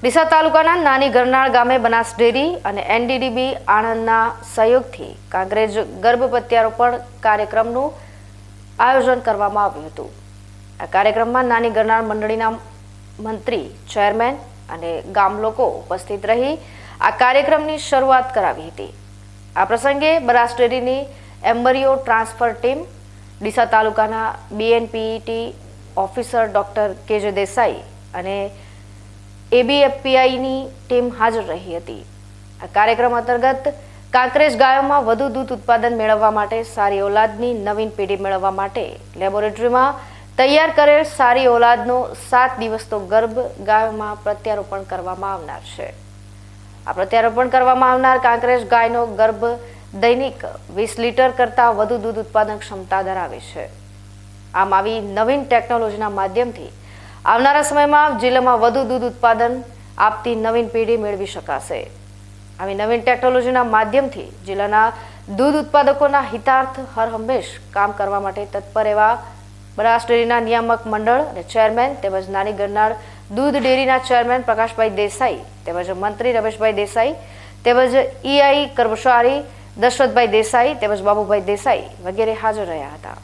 ડીસા તાલુકાના નાની ગરનાળ ગામે બનાસ ડેરી અને એનડીડીબી આણંદના સહયોગથી કાંગ્રેજ ગર્ભ પ્રત્યારોપણ કાર્યક્રમનું આયોજન કરવામાં આવ્યું હતું. આ કાર્યક્રમમાં નાની ગરનાળ મંડળીના મંત્રી, ચેરમેન અને ગામ લોકો ઉપસ્થિત રહી આ કાર્યક્રમની શરૂઆત કરાવી હતી. આ પ્રસંગે બનાસ ડેરીની એમ્બરીઓ ટ્રાન્સફર ટીમ, ડીસા તાલુકાના બીએનપીટી ઓફિસર ડોક્ટર કેજે દેસાઈ અને એબીએફપીઆઈની ટીમ હાજર રહી હતી. આ કાર્યક્રમ અંતર્ગત કાંકરેજ ગાયોમાં વધુ દૂધ ઉત્પાદન મેળવવા માટે સારી ઓલાદની નવીન પેઢી મેળવવા માટે લેબોરેટરીમાં તૈયાર કરેલ સારી ઓલાદનો સાત દિવસનો ગર્ભ ગાયોમાં પ્રત્યારોપણ કરવામાં આવનાર છે. આ પ્રત્યારોપણ કરવામાં આવનાર કાંકરેજ ગાયનો ગર્ભ દૈનિક વીસ લીટર કરતાં વધુ દૂધ ઉત્પાદન ક્ષમતા ધરાવે છે. આમ આવી નવીન ટેકનોલોજીના માધ્યમથી આવનારા સમયમાં જિલ્લામાં વધુ દૂધ ઉત્પાદન આપતી નવીન પેઢી મેળવી શકાશે. આવી નવીન ટેકનોલોજીના માધ્યમથી જિલ્લાના દૂધ ઉત્પાદકોના હિતાર્થ હર હંમેશ કામ કરવા માટે તત્પર એવા બનાસ ડેરીના નિયામક મંડળ અને ચેરમેન તેમજ નાની ગરનાળ દૂધ ડેરીના ચેરમેન પ્રકાશભાઈ દેસાઈ તેમજ મંત્રી રમેશભાઈ દેસાઈ તેમજ ઈઆઈ કર્મચારી દશરથભાઈ દેસાઈ તેમજ બાબુભાઈ દેસાઈ વગેરે હાજર રહ્યા હતા.